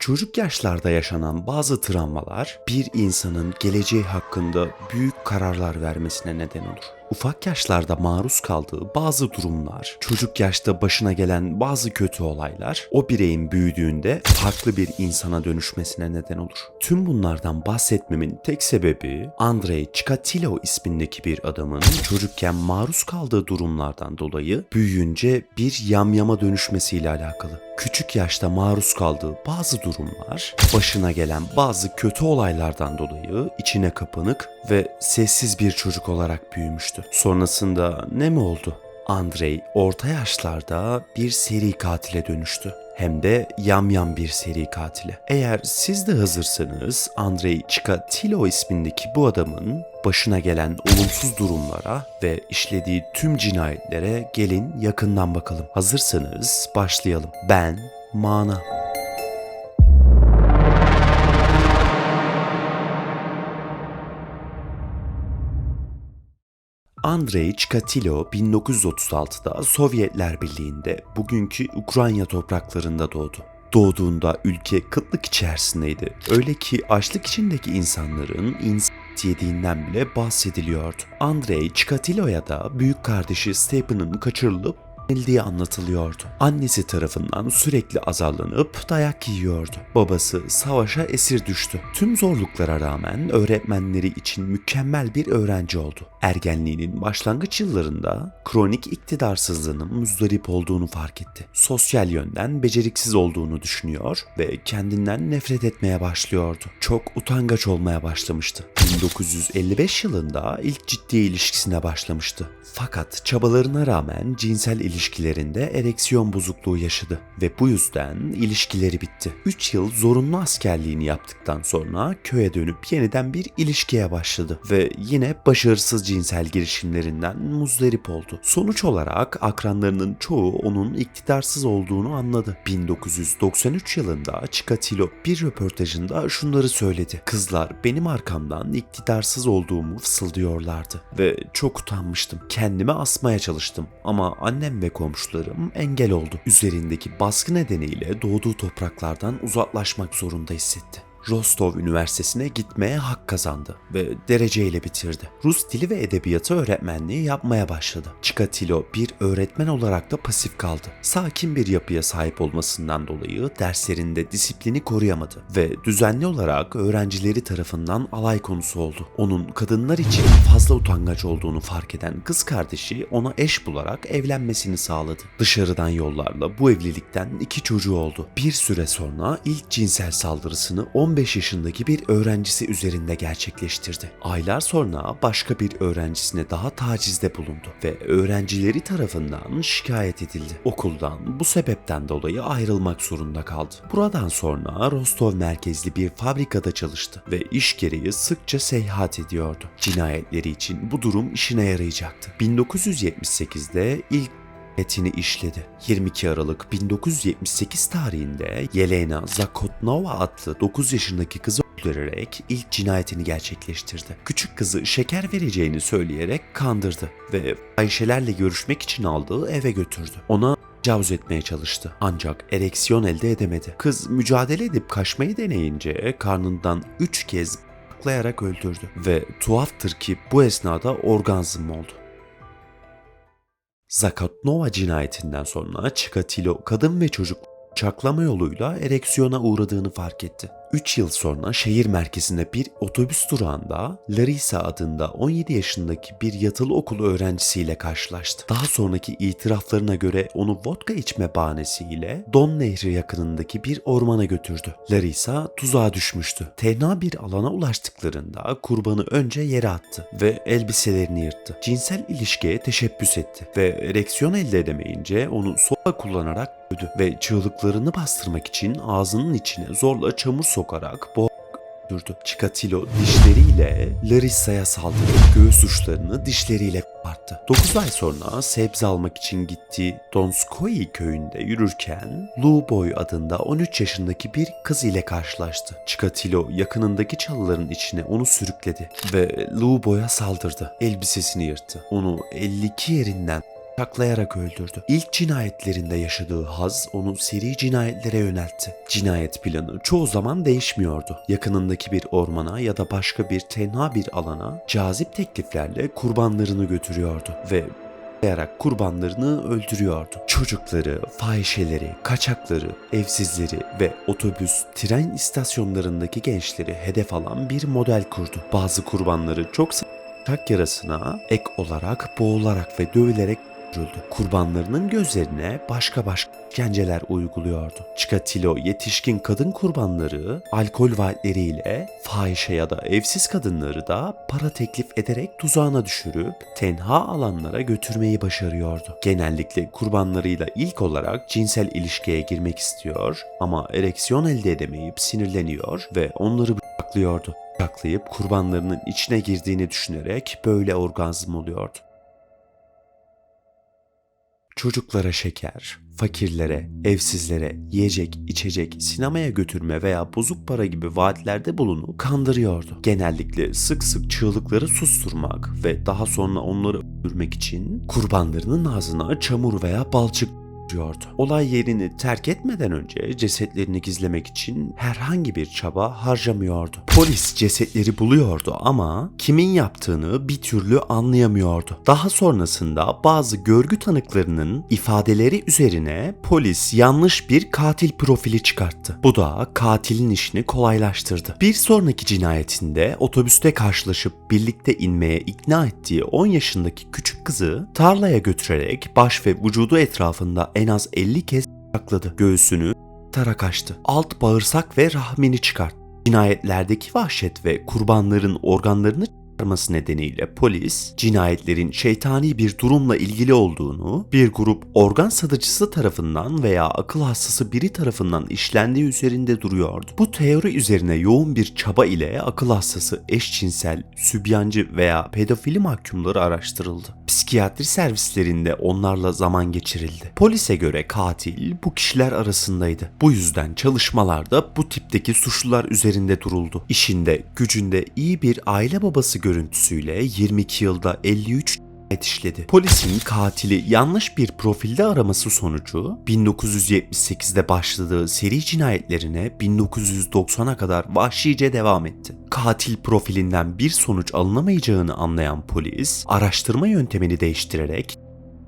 Çocuk yaşlarda yaşanan bazı travmalar bir insanın geleceği hakkında büyük kararlar vermesine neden olur. Ufak yaşlarda maruz kaldığı bazı durumlar, çocuk yaşta başına gelen bazı kötü olaylar o bireyin büyüdüğünde farklı bir insana dönüşmesine neden olur. Tüm bunlardan bahsetmemin tek sebebi Andrei Chikatilo ismindeki bir adamın çocukken maruz kaldığı durumlardan dolayı büyüyünce bir yamyama dönüşmesiyle alakalı. Küçük yaşta maruz kaldığı bazı durumlar, başına gelen bazı kötü olaylardan dolayı içine kapanık ve sessiz bir çocuk olarak büyümüştü. Sonrasında ne mi oldu? Andrei orta yaşlarda bir seri katile dönüştü. Hem de yamyam bir seri katile. Eğer siz de hazırsanız Andrei Chikatilo ismindeki bu adamın başına gelen olumsuz durumlara ve işlediği tüm cinayetlere gelin yakından bakalım. Hazırsanız başlayalım. Ben Mana. Andrei Chikatilo 1936'da Sovyetler Birliği'nde bugünkü Ukrayna topraklarında doğdu. Doğduğunda ülke kıtlık içerisindeydi. Öyle ki açlık içindeki insanların insan yediğinden bile bahsediliyordu. Andrei Chikatilo'ya da büyük kardeşi Stepan'ın kaçırılıp edildiği anlatılıyordu. Annesi tarafından sürekli azarlanıp dayak yiyordu. Babası savaşa esir düştü. Tüm zorluklara rağmen öğretmenleri için mükemmel bir öğrenci oldu. Ergenliğinin başlangıç yıllarında kronik iktidarsızlığının muzdarip olduğunu fark etti. Sosyal yönden beceriksiz olduğunu düşünüyor ve kendinden nefret etmeye başlıyordu. Çok utangaç olmaya başlamıştı. 1955 yılında ilk ciddi ilişkisine başlamıştı. Fakat çabalarına rağmen cinsel ilişkilerinde ereksiyon bozukluğu yaşadı ve bu yüzden ilişkileri bitti. 3 yıl zorunlu askerliğini yaptıktan sonra köye dönüp yeniden bir ilişkiye başladı ve yine başarısız cinsel girişimlerinden muzdarip oldu. Sonuç olarak akranlarının çoğu onun iktidarsız olduğunu anladı. 1993 yılında Chikatilo bir röportajında şunları söyledi. Kızlar benim arkamdan iktidarsız olduğumu fısıldıyorlardı ve çok utanmıştım. Kendime asmaya çalıştım ama annem ve komşularım engel oldu. Üzerindeki baskı nedeniyle doğduğu topraklardan uzaklaşmak zorunda hissetti. Rostov Üniversitesi'ne gitmeye hak kazandı ve dereceyle bitirdi. Rus dili ve edebiyatı öğretmenliği yapmaya başladı. Chikatilo bir öğretmen olarak da pasif kaldı. Sakin bir yapıya sahip olmasından dolayı derslerinde disiplini koruyamadı ve düzenli olarak öğrencileri tarafından alay konusu oldu. Onun kadınlar için fazla utangaç olduğunu fark eden kız kardeşi ona eş bularak evlenmesini sağladı. Dışarıdan yollarla bu evlilikten iki çocuğu oldu. Bir süre sonra ilk cinsel saldırısını 15 yaşındaki bir öğrencisi üzerinde gerçekleştirdi. Aylar sonra başka bir öğrencisine daha tacizde bulundu ve öğrencileri tarafından şikayet edildi. Okuldan bu sebepten dolayı ayrılmak zorunda kaldı. Buradan sonra Rostov merkezli bir fabrikada çalıştı ve iş gereği sıkça seyahat ediyordu. Cinayetleri için bu durum işine yarayacaktı. 1978'de ilk etini işledi. 22 Aralık 1978 tarihinde Yelena Zakotnova adlı 9 yaşındaki kızı öldürerek ilk cinayetini gerçekleştirdi. Küçük kızı şeker vereceğini söyleyerek kandırdı ve Ayşelerle görüşmek için aldığı eve götürdü. Ona tecavüz etmeye çalıştı. Ancak ereksiyon elde edemedi. Kız mücadele edip kaçmayı deneyince karnından 3 kez bıçaklayarak öldürdü. Ve tuhaftır ki bu esnada orgazm oldu. Zakatnova cinayetinden sonra Chikatilo kadın ve çocuk çaklama yoluyla ereksiyona uğradığını fark etti. 3 yıl sonra şehir merkezinde bir otobüs durağında Larissa adında 17 yaşındaki bir yatılı okulu öğrencisiyle karşılaştı. Daha sonraki itiraflarına göre onu vodka içme bahanesiyle Don Nehri yakınındaki bir ormana götürdü. Larissa tuzağa düşmüştü. Tenha bir alana ulaştıklarında kurbanı önce yere attı ve elbiselerini yırttı. Cinsel ilişkiye teşebbüs etti ve ereksiyon elde edemeyince onu sola kullanarak öldü ve çığlıklarını bastırmak için ağzının içine zorla çamur sokarak boğ öldürdü. Chikatilo dişleriyle Larissa'ya saldırıp göğüs uçlarını dişleriyle koparttı. 9 ay sonra sebze almak için gittiği Donskoy köyünde yürürken Luboy adında 13 yaşındaki bir kız ile karşılaştı. Chikatilo yakınındaki çalıların içine onu sürükledi ve Luboy'a saldırdı. Elbisesini yırttı. Onu 52 yerinden bıçaklayarak öldürdü. İlk cinayetlerinde yaşadığı haz onu seri cinayetlere yöneltti. Cinayet planı çoğu zaman değişmiyordu. Yakınındaki bir ormana ya da başka bir tenha bir alana cazip tekliflerle kurbanlarını götürüyordu ve yaparak kurbanlarını öldürüyordu. Çocukları, fahişeleri, kaçakları, evsizleri ve otobüs, tren istasyonlarındaki gençleri hedef alan bir model kurdu. Bazı kurbanları çok sıcak yarasına ek olarak boğularak ve dövülerek. Kurbanlarının gözlerine başka başka işkenceler uyguluyordu. Chikatilo yetişkin kadın kurbanları alkol vaatleriyle fahişe ya da evsiz kadınları da para teklif ederek tuzağına düşürüp tenha alanlara götürmeyi başarıyordu. Genellikle kurbanlarıyla ilk olarak cinsel ilişkiye girmek istiyor ama ereksiyon elde edemeyip sinirleniyor ve onları bıçaklıyordu. Bıçaklayıp kurbanlarının içine girdiğini düşünerek böyle orgazm oluyordu. Çocuklara şeker, fakirlere, evsizlere yiyecek, içecek, sinemaya götürme veya bozuk para gibi vaatlerde bulunup kandırıyordu. Genellikle sık sık çığlıkları susturmak ve daha sonra onları öldürmek için kurbanlarının ağzına çamur veya balçık diyordu. Olay yerini terk etmeden önce cesetlerini gizlemek için herhangi bir çaba harcamıyordu. Polis cesetleri buluyordu ama kimin yaptığını bir türlü anlayamıyordu. Daha sonrasında bazı görgü tanıklarının ifadeleri üzerine polis yanlış bir katil profili çıkarttı. Bu da katilin işini kolaylaştırdı. Bir sonraki cinayetinde otobüste karşılaşıp birlikte inmeye ikna ettiği 10 yaşındaki küçük kızı tarlaya götürerek baş ve vücudu etrafında en az 50 kez bıçakladı. Göğsünü tarak açtı. Alt bağırsak ve rahmini çıkarttı. Cinayetlerdeki vahşet ve kurbanların organlarını çıkarması nedeniyle polis cinayetlerin şeytani bir durumla ilgili olduğunu, bir grup organ satıcısı tarafından veya akıl hastası biri tarafından işlendiği üzerinde duruyordu. Bu teori üzerine yoğun bir çaba ile akıl hastası, eşcinsel, sübyancı veya pedofili mahkumları araştırıldı. Psikiyatri servislerinde onlarla zaman geçirildi. Polise göre katil bu kişiler arasındaydı. Bu yüzden çalışmalarda bu tipteki suçlular üzerinde duruldu. İşinde, gücünde iyi bir aile babası görüntüsüyle 22 yılda 53 cinayet işledi. Polisin katili yanlış bir profilde araması sonucu 1978'de başladığı seri cinayetlerine 1990'a kadar vahşice devam etti. Katil profilinden bir sonuç alınamayacağını anlayan polis araştırma yöntemini değiştirerek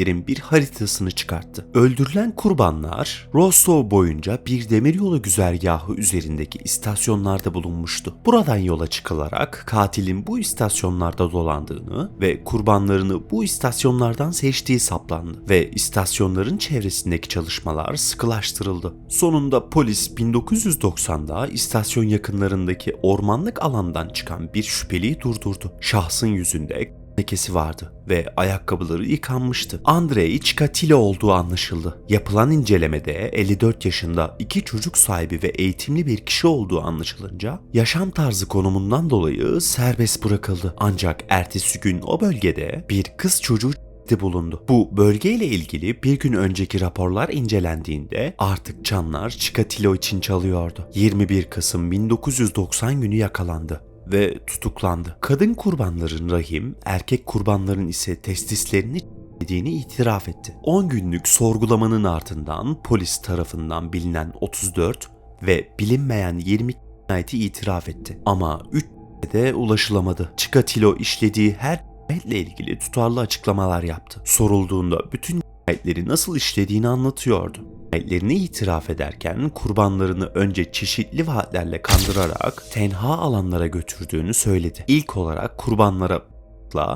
cinayetlerin bir haritasını çıkarttı. Öldürülen kurbanlar Rostov boyunca bir demiryolu güzergahı üzerindeki istasyonlarda bulunmuştu. Buradan yola çıkılarak katilin bu istasyonlarda dolandığını ve kurbanlarını bu istasyonlardan seçtiği saplandı ve istasyonların çevresindeki çalışmalar sıkılaştırıldı. Sonunda polis 1990'da istasyon yakınlarındaki ormanlık alandan çıkan bir şüpheliyi durdurdu. Şahsın yüzünde lekesi vardı ve ayakkabıları yıkanmıştı. Andrei Chikatilo olduğu anlaşıldı. Yapılan incelemede 54 yaşında iki çocuk sahibi ve eğitimli bir kişi olduğu anlaşılınca yaşam tarzı konumundan dolayı serbest bırakıldı. Ancak ertesi gün o bölgede bir kız çocuğu de bulundu. Bu bölgeyle ilgili bir gün önceki raporlar incelendiğinde artık çanlar Chikatilo için çalıyordu. 21 Kasım 1990 günü yakalandı ve tutuklandı. Kadın kurbanların rahim, erkek kurbanların ise testislerini yediğini itiraf etti. 10 günlük sorgulamanın ardından polis tarafından bilinen 34 ve bilinmeyen 20 cinayeti itiraf etti. Ama 3 de ulaşılamadı. Chikatilo işlediği her cinayetle ilgili tutarlı açıklamalar yaptı. Sorulduğunda bütün cinayetleri nasıl işlediğini anlatıyordu. Cinayetlerini itiraf ederken kurbanlarını önce çeşitli vaatlerle kandırarak tenha alanlara götürdüğünü söyledi. İlk olarak kurbanlara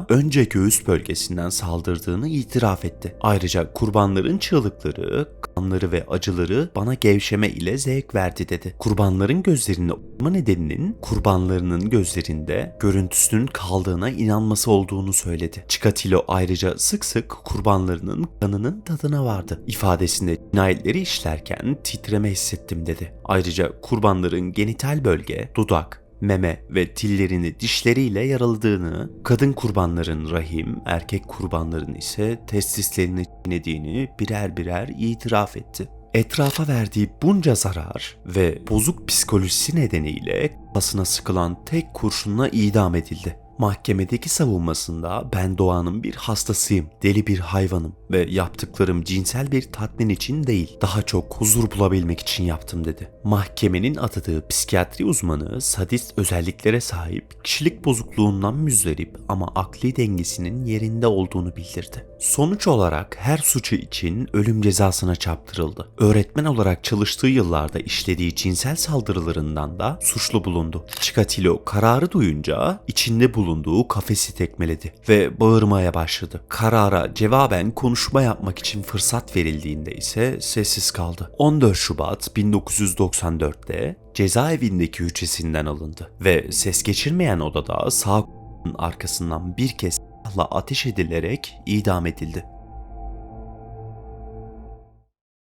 önce göğüs bölgesinden saldırdığını itiraf etti. Ayrıca kurbanların çığlıkları, kanları ve acıları bana gevşeme ile zevk verdi dedi. Kurbanların gözlerinde olma nedeninin kurbanlarının gözlerinde görüntüsünün kaldığına inanması olduğunu söyledi. Chikatilo ayrıca sık sık kurbanlarının kanının tadına vardı. İfadesinde cinayetleri işlerken titreme hissettim dedi. Ayrıca kurbanların genital bölge, dudak, meme ve tillerini dişleriyle yaraladığını, kadın kurbanların rahim, erkek kurbanların ise testislerini çiğnediğini birer birer itiraf etti. Etrafa verdiği bunca zarar ve bozuk psikolojisi nedeniyle kafasına sıkılan tek kurşunla idam edildi. Mahkemedeki savunmasında ben doğanın bir hastasıyım, deli bir hayvanım ve yaptıklarım cinsel bir tatmin için değil, daha çok huzur bulabilmek için yaptım dedi. Mahkemenin atadığı psikiyatri uzmanı sadist özelliklere sahip, kişilik bozukluğundan müzdarip ama akli dengesinin yerinde olduğunu bildirdi. Sonuç olarak her suçu için ölüm cezasına çarptırıldı. Öğretmen olarak çalıştığı yıllarda işlediği cinsel saldırılarından da suçlu bulundu. Chikatilo kararı duyunca içinde bulunduğu kafesi tekmeledi ve bağırmaya başladı. Karara cevaben konuşma yapmak için fırsat verildiğinde ise sessiz kaldı. 14 Şubat 1994'te cezaevindeki hücresinden alındı ve ses geçirmeyen odada sağ arkasından bir kez silahla ateş edilerek idam edildi.